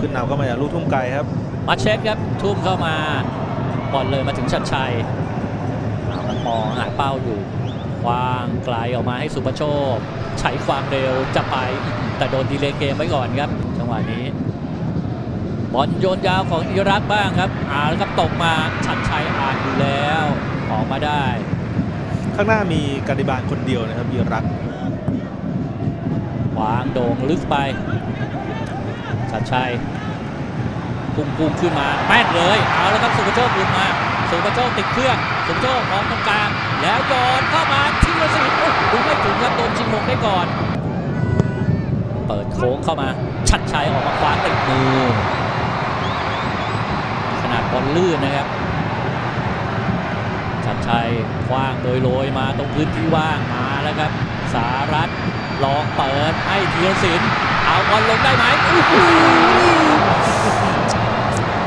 ขึ้นนำก็มาจากลูกทุ่งไกลครับ มาเช็คครับทุ่มเข้ามาบอลเลยมาถึงชัดชัยเอามันมองหาเป้าอยู่วางไกลออกมาให้สุประโชคใช้ความเร็วจะไปแต่โดนดีเลย์เกมไว้ก่อนครับ จังหวะนี้ บอลโยนยาวของอิรักบ้างครับอ่าแล้วก็ตกมาชัดชัยอ่านอยู่แล้วออกมาได้ ข้างหน้ามีการิบาลคนเดียวนะครับยีรักษ์วางโด่งลึกไป ชัดชัยพุ่งพุ่งขึ้นมาแม่นเลยเอาแล้วครับสุภโชคหลุดมาสุภโชคติดเครื่องสุภโชคมองตรงกลาง แล้วโยนเข้ามาทีละสิโอ้ดูไม่ถึงครับโดนชิงหมงได้ก่อน เปิดโค้งเข้ามาชัดชัยออกมาคว้าติดมือขนาดบอลลื่นนะครับชัดชัยคว้างโดยโรยมาตรงพื้นที่ว่างมาแล้วครับ สารัตลองเปิดให้ธีรศิลป์ เอาบอลลงได้ไหมโอ้โห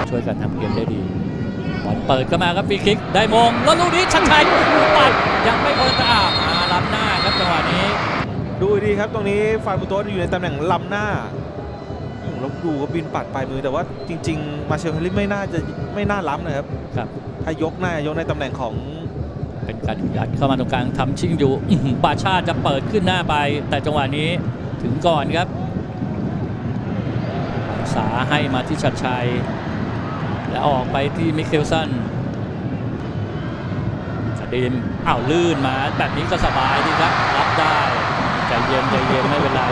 ช่วยกันทำเกมได้ดีบอลเปิดเข้ามาครับฟรีคิกได้มงแล้วลูกนี้ชัดชัยโอ้โหปัดยังไม่พ้นตามาล้ำหน้าครับจังหวะนี้ ดูดีครับตรงนี้ฟานบุโตสอยู่ในตำแหน่งลำหน้าอืมแล้วดูก็บินปัดปลายมือแต่ว่าจริง ๆ มาเชลเฮลิไม่น่าจะไม่น่าล้ำนะครับครับ ถ้ายกหน้ายกในตำแหน่งของเป็นการยัดเข้ามาตรงกลางทำชิงอยู่อื้อหือปาชาติจะเปิดขึ้นหน้าไป แต่จังหวะนี้ถึงก่อนครับ สาให้มาที่ชัดชัย และออกไปที่มิเคลสันสดินอ้าวลื่นมาแบบนี้ก็สบายดีครับ รับได้ใจเย็นใจเย็นไม่เป็นไร